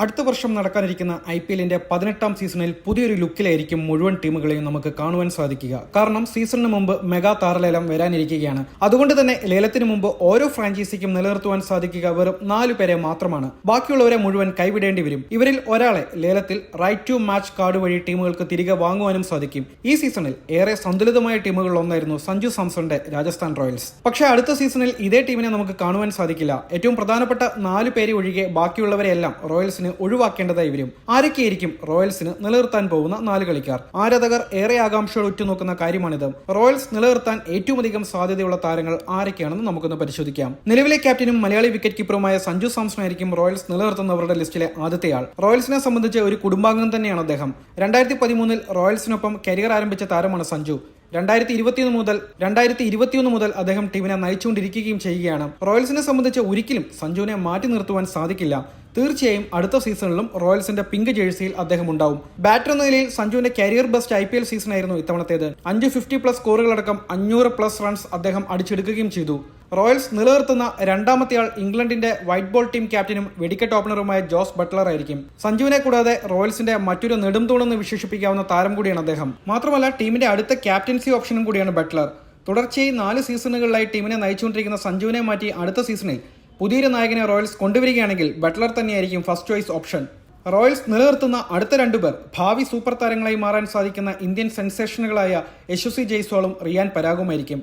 അടുത്ത വർഷം നടക്കാനിരിക്കുന്ന ഐ പി എല്ലിന്റെ പതിനെട്ടാം സീസണിൽ പുതിയൊരു ലുക്കിലായിരിക്കും മുഴുവൻ ടീമുകളെയും നമുക്ക് കാണുവാൻ സാധിക്കുക. കാരണം സീസണിന് മുമ്പ് മെഗാ താരലേലം വരാനിരിക്കുകയാണ്. അതുകൊണ്ട് തന്നെ ലേലത്തിന് മുമ്പ് ഓരോ ഫ്രാഞ്ചൈസിക്കും നിലനിർത്തുവാൻ സാധിക്കുക വെറും നാലു പേരെ മാത്രമാണ്. ബാക്കിയുള്ളവരെ മുഴുവൻ കൈവിടേണ്ടി വരും. ഇവരിൽ ഒരാളെ ലേലത്തിൽ റൈറ്റ് ടു മാച്ച് കാർഡ് വഴി ടീമുകൾക്ക് തിരികെ വാങ്ങുവാനും സാധിക്കും. ഈ സീസണിൽ ഏറെ സന്തുലിതമായ ടീമുകളിൽ ഒന്നായിരുന്നു സഞ്ജു സാംസന്റെ രാജസ്ഥാൻ റോയൽസ്. പക്ഷേ അടുത്ത സീസണിൽ ഇതേ ടീമിനെ നമുക്ക് കാണുവാൻ സാധിക്കില്ല. ഏറ്റവും പ്രധാനപ്പെട്ട നാലു പേര് ഒഴികെ ബാക്കിയുള്ളവരെല്ലാം റോയൽസിന് ഒഴിവാക്കേണ്ടതായി വരും. ആരൊക്കെയായിരിക്കും റോയൽസിന് നിലനിർത്താൻ പോകുന്ന നാല് കളിക്കാർ? ആരാധകർ ഏറെ ആകാംക്ഷകൾ ഉറ്റുനോക്കുന്ന കാര്യമാണിത്. റോയൽസ് നിലനിർത്താൻ ഏറ്റവും അധികം സാധ്യതയുള്ള താരങ്ങൾ ആരൊക്കെയാണെന്ന് നമുക്കൊന്ന് പരിശോധിക്കാം. നിലവിലെ ക്യാപ്റ്റനും മലയാളി വിക്കറ്റ് കീപ്പറുമായ സഞ്ജു സാംസൺ ആയിരിക്കും റോയൽസ് നിലനിർത്തുന്നവരുടെ ലിസ്റ്റിലെ ആദ്യത്തെയാൾ റോയൽസിനെ സംബന്ധിച്ച് ഒരു കുടുംബാംഗം തന്നെയാണ് അദ്ദേഹം. രണ്ടായിരത്തി പതിമൂന്നിൽ റോയൽസിനൊപ്പം കരിയർ ആരംഭിച്ച താരമാണ് സഞ്ജു. രണ്ടായിരത്തി ഇരുപത്തിയൊന്ന് മുതൽ രണ്ടായിരത്തി ഇരുപത്തിയൊന്ന് മുതൽ അദ്ദേഹം ടീമിനെ നയിച്ചുകൊണ്ടിരിക്കുകയും ചെയ്യുകയാണ്. റോയൽസിനെ സംബന്ധിച്ച് ഒരിക്കലും സഞ്ജുവിനെ മാറ്റി നിർത്തുവാൻ സാധിക്കില്ല. തീർച്ചയായും അടുത്ത സീസണിലും റോയൽസിന്റെ പിങ്ക് ജേഴ്സിയിൽ അദ്ദേഹം ഉണ്ടാവും. ബാറ്റർ എന്ന നിലയിൽ സഞ്ജുവിന്റെ career best I P L season ആയിരുന്നു ഇത്തവണത്തേത്. അഞ്ച് ഫിഫ്റ്റി പ്ലസ് സ്കോറുകളടക്കം അഞ്ഞൂറ് പ്ലസ് റൺസ് അദ്ദേഹം അടിച്ചെടുക്കുകയും ചെയ്തു. റോയൽസ് നിലനിർത്തുന്ന രണ്ടാമത്തെ ആൾ ഇംഗ്ലണ്ടിന്റെ വൈറ്റ് ബോൾ ടീം ക്യാപ്റ്റനും വെടിക്കെട്ട് ഓപ്പണറുമായ ജോസ് ബട്ട്ലർ ആയിരിക്കും. സഞ്ജുവിനെ കൂടാതെ റോയൽസിന്റെ മറ്റൊരു നെടുംതൂണെന്ന് വിശേഷിപ്പിക്കാവുന്ന താരം കൂടിയാണ് അദ്ദേഹം. മാത്രമല്ല ടീമിന്റെ അടുത്ത ക്യാപ്റ്റൻസി ഓപ്ഷനും കൂടിയാണ് ബട്ട്ലർ. തുടർച്ചയായി നാല് സീസണുകളിലായി ടീമിനെ നയിച്ചുകൊണ്ടിരിക്കുന്ന സഞ്ജുവിനെ മാറ്റി അടുത്ത സീസണിൽ പുതിയൊരു നായകനെ റോയൽസ് കൊണ്ടുവരികയാണെങ്കിൽ ബട്ട്ലർ തന്നെയായിരിക്കും ഫസ്റ്റ് ചോയ്സ് ഓപ്ഷൻ റോയൽസ് നിലനിർത്തുന്ന അടുത്ത രണ്ടുപേർ ഭാവി സൂപ്പർ താരങ്ങളായി മാറാൻ സാധിക്കുന്ന ഇന്ത്യൻ സെൻസേഷനുകളായ യശസ്വി ജയ്സ്വാളും റിയാൻ പരാഗുമായിരിക്കും.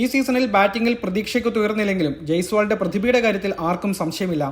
ഈ സീസണിൽ ബാറ്റിംഗിൽ പ്രതീക്ഷയ്ക്ക് തുയർന്നില്ലെങ്കിലും ജയ്സ്വാളിന്റെ പ്രതിഭയുടെ കാര്യത്തിൽ ആർക്കും സംശയമില്ല.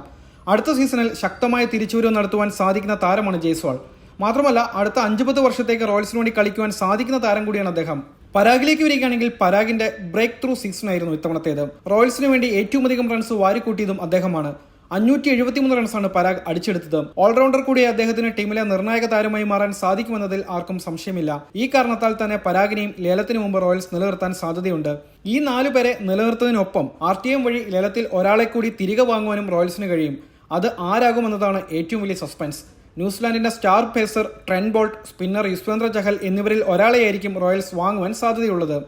അടുത്ത സീസണിൽ ശക്തമായ തിരിച്ചുവരവ് നടത്തുവാൻ സാധിക്കുന്ന താരമാണ് ജയ്സ്വാൾ. മാത്രമല്ല അടുത്ത അഞ്ചുപത് വർഷത്തേക്ക് റോയൽസിന് വേണ്ടി കളിക്കുവാൻ സാധിക്കുന്ന താരം കൂടിയാണ് അദ്ദേഹം. പരാഗിലേക്ക് വരികയാണെങ്കിൽ പരാഗിന്റെ ബ്രേക്ക് ത്രൂ സീസൺ ആയിരുന്നു ഇത്തവണത്തേത്. റോയൽസിന് വേണ്ടി ഏറ്റവും അധികം റൺസ് വാരിക്കൂട്ടിയതും അദ്ദേഹമാണ്. അഞ്ഞൂറ്റി എഴുപത്തിമൂന്ന് റൺസാണ് പരാഗ് അടിച്ചെടുത്തത്. ഓൾറൗണ്ടർ കൂടി അദ്ദേഹത്തിന് ടീമിലെ നിർണായക താരമായി മാറാൻ സാധിക്കുമെന്നതിൽ ആർക്കും സംശയമില്ല. ഈ കാരണത്താൽ തന്നെ പരാഗിനെയും ലേലത്തിന് മുമ്പ് റോയൽസ് നിലനിർത്താൻ സാധ്യതയുണ്ട്. ഈ നാലു പേരെ നിലനിർത്തുന്നതിനൊപ്പം ആർ ടി എം വഴി ലേലത്തിൽ ഒരാളെ കൂടി തിരികെ വാങ്ങുവാനും റോയൽസിന് കഴിയും. അത് ആരാകുമെന്നതാണ് ഏറ്റവും വലിയ suspense ന്യൂസിലാൻഡിന്റെ star pacer Trent Boult spinner Yuzvendra Chahal എന്നിവരിൽ ഒരാളെയായിരിക്കും റോയൽസ് വാങ്ങുവാൻ സാധ്യതയുള്ളത്.